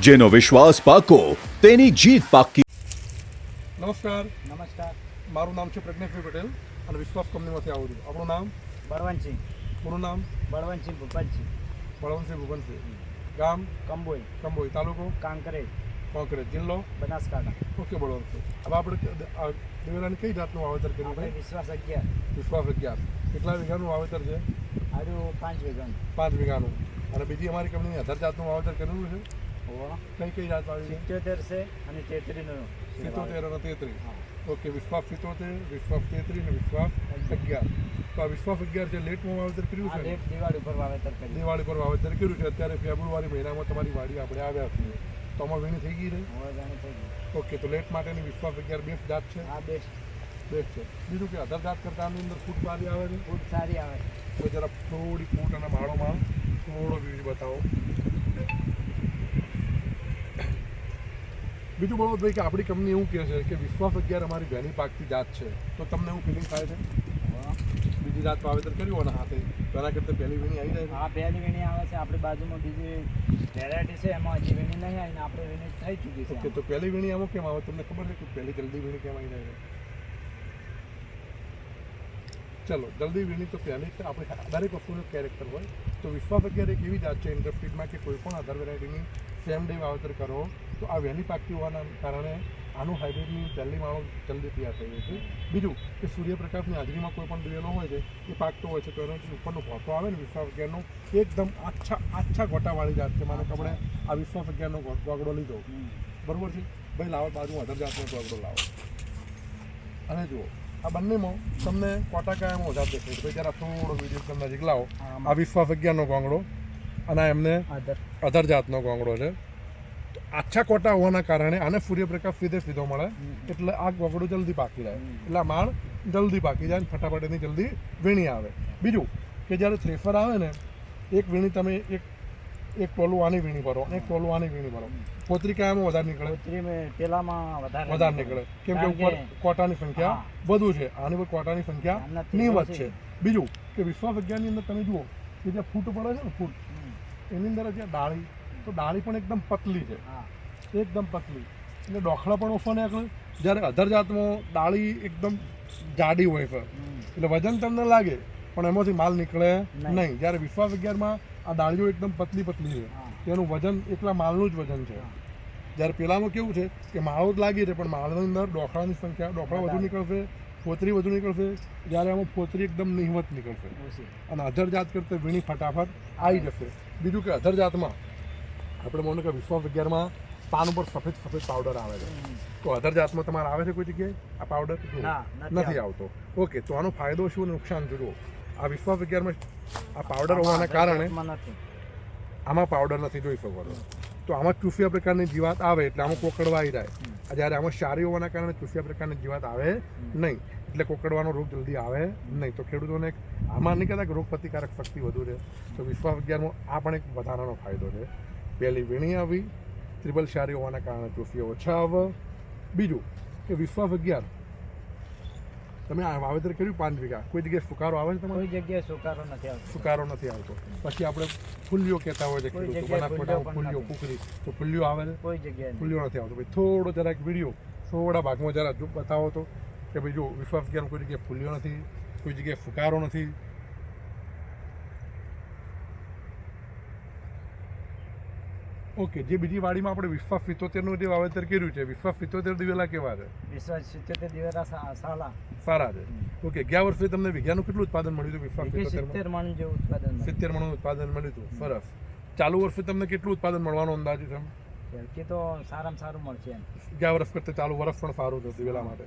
જેનો વિશ્વાસ પાકો તેની જીત પાકી. નમસ્કાર. નમસ્કાર. મારું નામ છે પ્રજ્ઞેશભાઈ પટેલ અને વિશ્વાસ કંપનીમાંથી આવું છું. આપણું નામ? બળવંતસિંહ. પૂરું નામ? બળવંતસિંહ ભૂપતસિંહ. બળવંતસિંહ ભુવનસિંહ ગામ? કંબોઈ. કંબોઈ. તાલુકો? કાંકરેજ. કોંકરેજ. જિલ્લો? બનાસકાંઠા. ઓકે બળવંતસિંહ. હવે આપણે દિવેલાની કઈ જાતનું વાવેતર કર્યું ભાઈ વિશ્વાસ અગિયાર. વિશ્વાસ અગિયાર. કેટલા વીઘાનું વાવેતર છે? આજુ પાંચ વીઘાનું. પાંચ વીઘાનું. અને બીજી અમારી કંપનીની અઢાર જાતનું વાવેતર કરેલું છે? કઈ કઈ જાત આવી છે? સિત્યોતેર છે અને તેત્રીનો સિત્યોતેર અને તેત્રી ઓકે વિશ્વાસ સિત્યોતેર વિશ્વાસ તેત્રી અને વિશ્વાસ અગિયાર. તો આ વિશ્વાસ અગિયાર છે લેટમાં વાવેતર કર્યું છે લેટ દિવાળી ઉપર વાવેતર કર્યું. દિવાળી પર વાવેતર કર્યું છે. અત્યારે ફેબ્રુઆરી મહિનામાં તમારી વાડી આપણે આવ્યા છીએ. તો આમાં વીણી થઈ ગઈ રહી ઓકે તો લેટ માટેની વિશ્વાસ અગિયાર બેસ્ટ જાત છે? આ બેસ્ટ બેસ્ટ છે. બીજું કે અધર જાત કરતા આની અંદર ફૂટ સારી આવે છે? ફૂટ સારી આવે તો જરા થોડી ફૂટ અને માળોમાં થોડો વ્યૂ બતાવો. બીજું બળવંતભાઈ કે આપણી કંપની એવું કહે છે કે વિશ્વાસ અગિયાર અમારી વહેલી પાકતી જાત છે. તો તમને એવું ફિલિંગ થાય છે. બીજી જાત વાવેતર કર્યું અને હાથે? પહેલાં કરતાં પહેલી વીણી આવી જાય હા પહેલી વીણી આવે છે. આપણી બાજુમાં બીજી વેરાયટી છે. એમાં હજી વીણી નહીં આવીને આપણે વીણી થઈ ચૂકી ઓકે છે તો પહેલી વીણી આમાં કેમ આવે? તમને ખબર છે કે પહેલી જલ્દી વીણી કેમ આવી જાય છે? ચલો જલ્દી વીણી તો પહેલી જ આપણે દરેક વસ્તુનું કેરેક્ટર હોય તો વિશ્વાસ અત્યારે એક એવી જાત છે ઇન્ડસ્ટ્રીમાં કે કોઈ પણ અધર વેરાયટીની સેમ ડે વાવેતર કરો તો આ વહેલી પાકતી હોવાના કારણે આનું હાઇબ્રિડની પહેલી માળો જલ્દી તૈયાર થઈ જાય છે. બીજું કે સૂર્યપ્રકાશની હાજરીમાં કોઈ પણ દિવેલો હોય છે એ પાકતો હોય છે તો એનો ઉપરનો ભોંતો આવે ને વિશ્વાસ અગિયારનો એકદમ આછા આછા ગોટાવાળી જાત છે. માનો કપડે આપણે આ વિશ્વાસ અગિયારનો ગોગડો લીધો. બરાબર બરોબર છે? ભાઈ લાવો બાજુ અઢાર જાતનો ગોગડો લાવો. અને જુઓ આ બંનેમાં તમને કોટા ઓછા વધારે દેખાય છે ભાઈ જરા થોડો વીડિયો તમને નજીક લાવો. આ વિશ્વાસ અગિયારનો ગોંગડો અને આ એમને અધર જાતનો ગોંગડો છે. આછા કોટા હોવાના કારણે આને સૂર્યપ્રકાશ સીધે સીધો મળે. એટલે આ ગોગડું જલ્દી પાકી જાય એટલે આ માળ જલ્દી પાકી જાય અને ફટાફટ એની જલ્દી વીણી આવે. બીજું કે જ્યારે થ્રેફર આવે ને એક વીણી તમે એક એક ટોલું આની વીણી ભરો એક ટોલું આની વીણી ભરો. પોત્રિકામાં વધારે નીકળે. કોતરી પેલામાં વધારે વધારે નીકળે. કેમ કે ઉપર કોટાની સંખ્યા વધુ છે. આની પર કોટાની સંખ્યા નિવત છે. બીજું કે વિશ્વાસ અગિયારની અંદર તમે જુઓ કે જે ફૂટ પડે છે ને ફૂટ એની અંદર જે ડાળી તો ડાળી પણ એકદમ પતલી છે. એકદમ પતલી. એટલે ડોખલા પણ ઓછો નીકળે. જ્યારે અધર જાતમાં ડાળી એકદમ જાડી હોય છે. એટલે વજન તમને લાગે પણ એમાંથી માલ નીકળે નહીં. નહીં. જ્યારે વિશ્વાસ અગિયારમાં આ ડાળીઓ એકદમ પતલી પતલી છે. તેનું વજન એકલા માલનું જ વજન છે. જ્યારે પેલામાં કેવું છે કે માળો જ લાગી છે પણ માળની અંદર ડોખલાની સંખ્યા ડોખલા વધુ નીકળશે ફોતરી વધુ નીકળશે જ્યારે આમાં ફોતરી એકદમ નિહમત નીકળશે. અને અધર જાત કરતાં વીણી ફટાફટ આવી જશે. બીજું કે અધર જાતમાં આપણે માનો કે વિશ્વાસ અગિયારમાં પાન ઉપર સફેદ સફેદ પાવડર આવે છે. તો અધર જાતમાં તમારે આવે છે કોઈ જગ્યાએ? આ પાવડર? નથી નથી આવતો. ઓકે તો આનો ફાયદો શું અને નુકસાન જુઓ. આ વિશ્વાસ અગિયારમાં આ પાવડર હોવાના કારણે આમાં પાવડર નથી જોઈ શકવાનો તો આમાં ચૂસિયા પ્રકારની જીવાત આવે એટલે આમાં કોકડવા આવી જાય આ જ્યારે આમાં સારી હોવાના કારણે ચૂસિયા પ્રકારની જીવાત આવે નહીં. એટલે કોકડવાનો રોગ જલ્દી આવે નહીં. તો ખેડૂતોને આમાં નહીં કહેતા કે રોગ પ્રતિકારક શક્તિ વધુ છે તો વિશ્વાસ અગિયારમાં આ પણ એક વધારાનો ફાયદો છે. પહેલી વીણી આવી ત્રિબલ સારી હોવાના કારણે ચૂસિયા ઓછા આવે. બીજું કે વિશ્વાસ અગિયાર તમે આ વાવેતર કર્યું પાંચ વીઘા? કોઈ જગ્યાએ સુકારો આવે છે તમારે? કોઈ જગ્યાએ સુકારો નથી આવતો. સુકારો નથી આવતો. પછી આપણે ફૂલ્યો કહેતા હોય છે ફૂલ્યો કુકરી તો ફૂલ્યો આવે છે? કોઈ જગ્યાએ ફૂલ્યો નથી આવતો. ભાઈ થોડો જરાક વીડિયો થોડા ભાગમાં જરા જો બતાવો તો કે ભાઈ જો વિશ્વાસ અગિયાર કોઈ જગ્યાએ ફૂલ્યો નથી કોઈ જગ્યાએ ફુકારો નથી ઓકે જે બીજી વાડીમાં આપણે વિશ્વાસ સિત્તોતેરનું જે વાવેતર કર્યું છે વિશ્વાસ સિત્તોતેર દિવેલા કેવા છે? વિશ્વાસ સિત્તોતેર દિવેલા સા- સાલા. સારા છે. ઓકે ગયા વર્ષે તમને વિઘાનું કેટલું ઉત્પાદન મળ્યું હતું વિશ્વાસ સિત્તેર મણ જેવું ઉત્પાદન સિત્તેર મણનું ઉત્પાદન મળ્યું હતું. સરસ. ચાલુ વર્ષે તમને કેટલું ઉત્પાદન મળવાનો અંદાજ છે કે તો સારામાં સારું મળશે એમ. ગયા વર્ષ કરતાં ચાલુ વર્ષ પણ સારું છે દિવેલા માટે.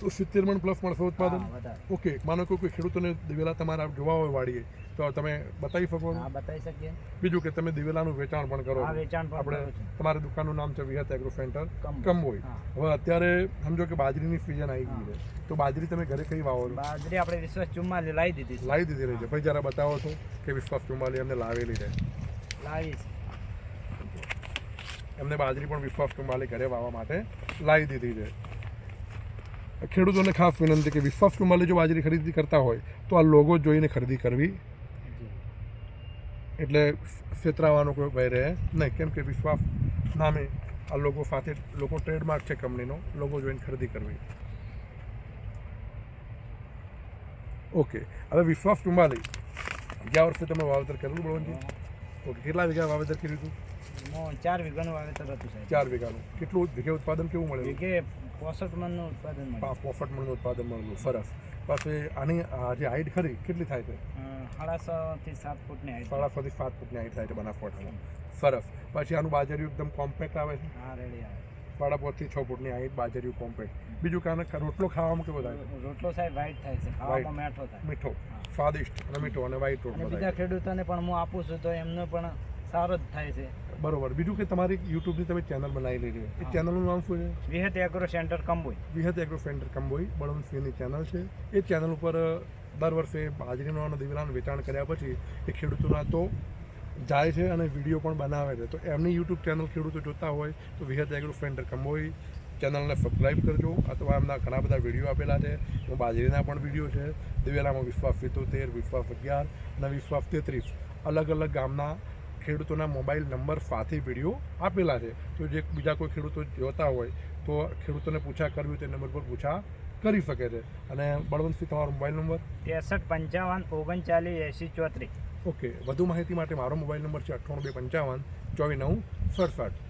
તો સિત્તેર મણ પ્લસ મળશે ઉત્પાદન? ઓકે માનો કે કોઈ ખેડૂતોને દિવેલા તમારા જોવા હોય વાડીએ તો તમે બતાવી શકો હા બતાવી શકીએ. બીજું કે તમે દિવેલાનું વેચાણ પણ કરો. વેચાણ પણ આપણે તમારી દુકાનનું નામ છે વિહત એગ્રો સેન્ટર. કંબોઈ. કંબોઈ હવે અત્યારે સમજો કે બાજરીની સિઝન આવી ગઈ છે. તો બાજરી તમે ઘરે કઈ વાવો બાજરી આપણે વિશ્વાસ ચુમ્માલી લાવી દીધી લાવી દીધી રહી છે. ભાઈ જરા બતાવો છો કે વિશ્વાસ ચુમ્માલી અમને લાવેલી છે. લાવી છે. એમને બાજરી પણ વિશ્વાસ કુંભાલે ઘરે વાવવા માટે લાવી દીધી છે. ખેડૂતોને ખાસ વિનંતી કે વિશ્વાસ કુંભાલે જો બાજરી ખરીદી કરતા હોય તો આ લોગો જોઈને ખરીદી કરવી. એટલે છેતરાવાનો કોઈ ભય રહે નહીં. કેમ કે વિશ્વાસ નામે આ લોગો સાથે લોકો ટ્રેડમાર્ક છે કંપનીનો. લોગો જોઈને ખરીદી કરવી. ઓકે. હવે વિશ્વાસ ટુંબાલી ગયા વર્ષે તમે વાવેતર કરેલું બળવંતજી? ઓકે કેટલા વીઘા વાવેતર કર્યું હતું? ચાર વીઘાનું વાવેતર હતું સાહેબ. ચાર વીઘાનું. કેટલું વીઘે ઉત્પાદન કેવું મળે? વીઘે પોસઠ મણનું ઉત્પાદન મળ્યું પોસઠ મણનું ઉત્પાદન મળેલું સરસ. પછી આની જે હાઈટ ખરી કેટલી થાય છે? અ, થી સાત ફૂટની હાઈટ સાડા છથી સાત ફૂટની હાઈટ થાય છે બનાસકાંઠામાં સરસ. પછી આનું બાજરિયું એકદમ કોમ્પેક્ટ આવે છે? હા રેડી આવે. સાડા પાંચથી છ ફૂટની હાઈટ બાજરિયું કોમ્પેક્ટ બીજું કારણ રોટલો ખાવામાં કેવો થાય રોટલો સાહેબ વ્હાઈટ થાય છે. ખાવામાં મીઠો થાય. મીઠો. સ્વાદિષ્ટ મીઠો અને વ્હાઈટ રોટલો બીજા ખેડૂતોને પણ હું આપું છું તો એમને પણ સારો જ થાય છે. બરોબર. બીજું કે તમારી યુટ્યુબની તમે ચેનલ બનાવી લીધી એ ચેનલનું નામ શું છે? Vihat agro centre Kamboi. Vihat agro centre Kamboi બળવંતસિંહની channel છે. એ ચેનલ ઉપર દર વર્ષે બાજરીનો અને દિવેલાનું વેચાણ કર્યા પછી એ ખેડૂતોના તો જાય છે અને વીડિયો પણ બનાવે છે. તો એમની યુટ્યુબ ચેનલ ખેડૂતો જોતા હોય તો વિહત એગ્રો સેન્ટર કંબોઈ ચેનલને સબસ્ક્રાઈબ કરજો. અથવા એમના ઘણા બધા વીડિયો આપેલા છે. એમાં બાજરીના પણ વીડિયો છે. દિવેલામાં વિશ્વાસ સિત્તોતેર વિશ્વાસ અગિયાર અને વિશ્વાસ તેત્રીસ. અલગ અલગ ગામના ખેડૂતોના મોબાઈલ નંબર સાથે વીડિયો આપેલા છે. તો જે બીજા કોઈ ખેડૂતો જોતા હોય તો ખેડૂતોને પૂછા કરવી તે નંબર પર પૂછા કરી શકે છે. અને બળવંતસિંહ તમારો મોબાઈલ નંબર? ત્રેસઠ પંચાવન ઓગણચાલીસ એંસી ચોત્રીસ. ઓકે. વધુ માહિતી માટે મારો મોબાઈલ નંબર છે અઠ્ઠાણું બે પંચાવન ચોવીસ નવ સડસઠ.